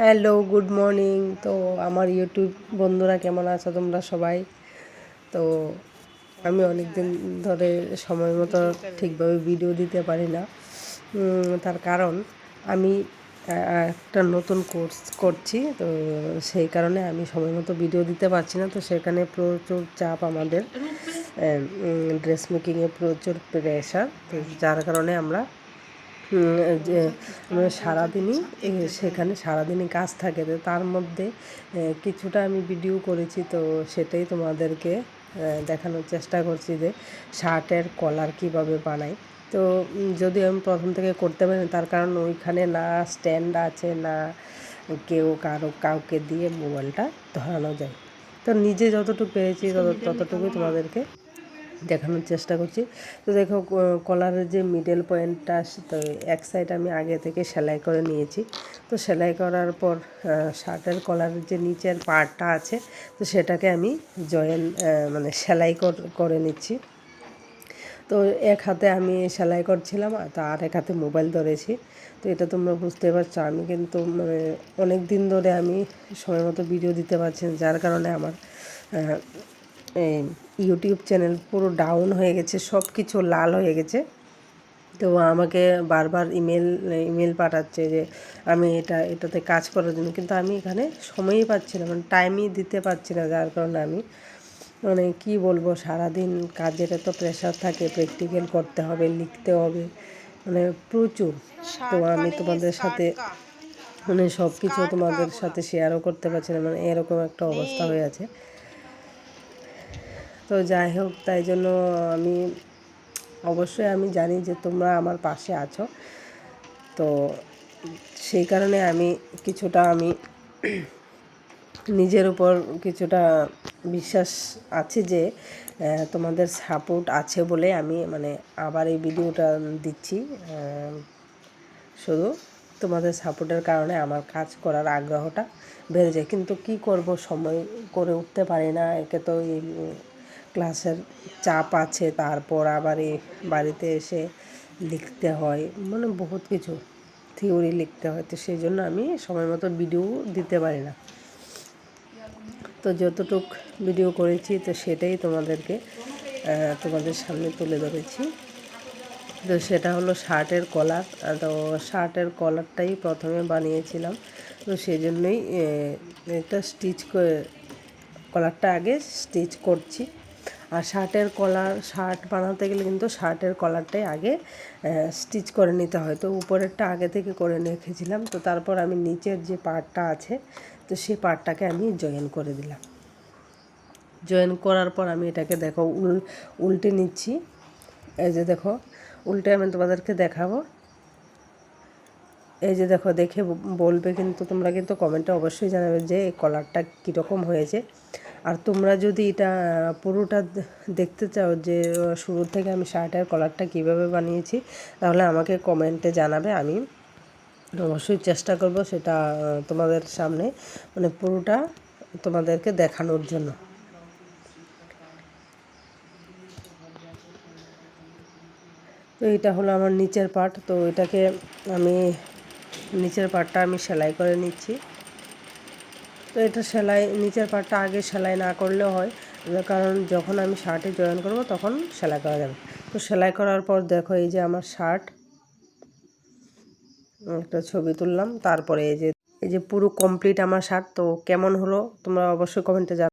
Hello, good morning. তো আমার YouTube বন্ধুরা কেমন আছো তোমরা সবাই? তো আমি অনেক দিন ধরে সময় মতো ঠিকভাবে ভিডিও দিতে পারি না। তার কারণ আমি একটা নতুন কোর্স করছি। তো সেই কারণে আমি সময় মতো ভিডিও দিতে পারছি না। তো সেখানে প্রচুর চাপ আমাদের। ড্রেস মেকিংয়ে প্রচুর প্রেশার তো যার কারণে আমরা যে সারাদিনই সেখানে সারাদিনই কাজ থাকে। তো তার মধ্যে কিছুটা আমি ভিডিও করেছি তো সেটাই তোমাদেরকে দেখানোর চেষ্টা করছি যে শার্টের কলার কীভাবে বানাই। তো যদি আমি প্রথম থেকে করতে পারি তার কারণ ওইখানে না স্ট্যান্ড আছে না কেউ কারও কাউকে দিয়ে মোবাইলটা ধরানো যায়। তো নিজে যতটুকু পেরেছি তত ততটুকুই তোমাদেরকে দেখানোর চেষ্টা করছি। তো দেখো কলারের যে মিডল পয়েন্টটা তো এক সাইড আমি আগে থেকে সেলাই করে নিয়েছি। তো সেলাই করার পর শার্টের কলারের যে নিচের পার্টটা আছে, তো সেটাকে আমি জয়েন মানে সেলাই করে নিচ্ছি। তো এক হাতে আমি সেলাই করছিলাম তো আর এক হাতে মোবাইল ধরেছি। তো এটা তোমরা বুঝতে পারছ, আমি কিন্তু মানে অনেক দিন ধরে আমি সময় মতো ভিডিও দিতে পারছি যার কারণে আমার ইউটিউব চ্যানেল পুরো ডাউন হয়ে গেছে সব কিছু লাল হয়ে গেছে। তো আমাকে বারবার ইমেল ইমেল পাঠাচ্ছে যে আমি এটা এটাতে কাজ করার জন্য। কিন্তু আমি এখানে সময়ই পাচ্ছি না মানে টাইমই দিতে পারছি না যার কারণে আমি মানে কি বলব সারাদিন কাজের এত প্রেশার থাকে প্র্যাকটিক্যাল করতে হবে লিখতে হবে মানে প্রচুর। তো আমি তোমাদের সাথে মানে সব কিছু তোমাদের সাথে শেয়ারও করতে পারছি না মানে এরকম একটা অবস্থা হয়ে আছে। তো যাই হোক, তাই জন্য আমি, অবশ্যই আমি জানি যে তোমরা আমার পাশে আছো। তো সেই কারণে আমি কিছুটা, আমি নিজের উপর কিছুটা বিশ্বাস আছে যে তোমাদের সাপোর্ট আছে বলে আমি মানে আবার এই ভিডিওটা দিচ্ছি। শুধু তোমাদের সাপোর্টের কারণে আমার কাজ করার আগ্রহটা বেড়ে যায়। কিন্তু কি করব? সময় করে উঠতে পারি না। একে তো এই ক্লাসের চাপ আছে, তারপর আবার বাড়িতে এসে লিখতে হয় মানে বহুত কিছু থিওরি লিখতে হয়, তো সেই জন্য আমি সময় মতো ভিডিও দিতে পারি না। তো যতটুক ভিডিও করেছি, তো সেটাই তোমাদেরকে তোমাদের সামনে তুলে ধরেছি। তো সেটা হলো শার্টের কলার তো শার্টের কলারটাই প্রথমে বানিয়েছিলাম, তো সেই জন্যই এটা স্টিচ করে, কলারটা আগে স্টিচ করছি। আর শার্টের কলার, শার্ট বানাতে গেলে কিন্তু শার্টের কলারটাই আগে স্টিচ করে নিতে হয়। তো উপরেরটা আগে থেকে করে রেখেছিলাম। তো তারপর আমি নিচের যে পার্টটা আছে, তো সেই পার্টটাকে আমি জয়েন করে দিলাম। জয়েন করার পর আমি এটাকে দেখো, উল, উল্টে নিচ্ছি। এই যে দেখো, উল্টে আমি তোমাদেরকে দেখাবো। এই যে দেখো, দেখে বলবে কিন্তু তোমরা কিন্তু কমেন্টে অবশ্যই জানাবে যে কলারটা কীরকম হয়েছে। আর তোমরা যদি এটা, পুরোটা দেখতে চাও যে শুরু থেকে আমি শার্টের কলারটা কীভাবে বানিয়েছি, তাহলে আমাকে কমেন্টে জানাবে। আমি অবশ্যই চেষ্টা করব সেটা তোমাদের সামনে মানে পুরোটা তোমাদেরকে দেখানোর জন্য। তো এটা হলো আমার নিচের পার্ট তো এটাকে আমি, নিচের পার্টটা আমি সেলাই করে নিচ্ছি। তো এটা সেলাই, নিচের পাটটা আগে সেলাই না করলেও হয়। কারণ যখন আমি শার্টে জয়েন করব তখন সেলাই করা যাবে। তো সেলাই করার পর দেখো এই যে আমার শার্ট। একটা ছবি তুললাম, তারপরে এই যে এই যে পুরো কমপ্লিট আমার শার্ট, তো কেমন হলো তোমরা অবশ্যই কমেন্টে জানো